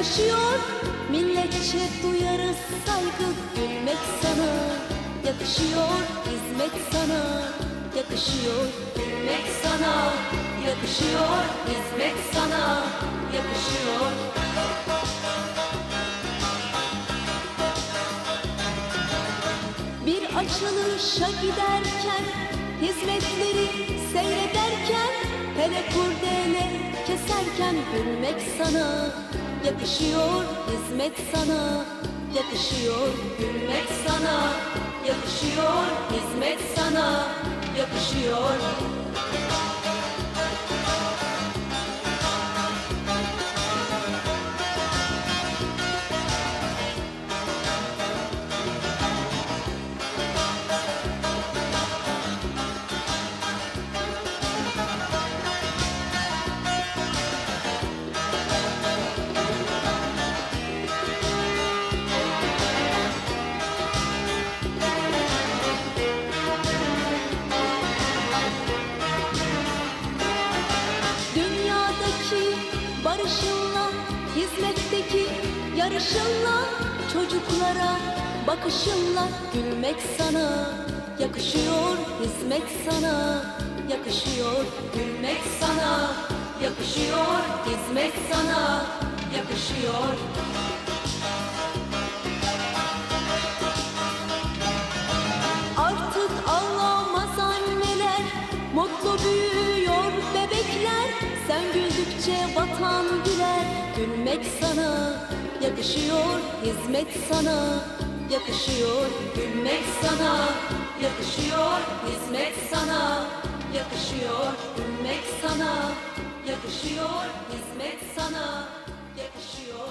yakışıyor. Milletçe duyarız saygı gülmek sana Yakışıyor. Hizmet sana Yakışıyor. Gülmek sana Yakışıyor. Hizmet sana Yakışıyor. Bir açılışa giderken Hizmetleri seyrederken Hele keserken Gülmek sana yakışıyor Hizmet sana. Yakışıyor Gülmek sana yakışıyor Hizmet sana. Yakışıyor barışınla, hizmetteki yarışınla, çocuklara bakışınla gülmek sana yakışıyor, hizmet sana yakışıyor, gülmek sana yakışıyor, hizmet sana yakışıyor. Gülmek sana yakışıyor Hizmet sana. Yakışıyor Gülmek sana yakışıyor Hizmet sana. Yakışıyor Gülmek sana yakışıyor Hizmet sana. Yakışıyor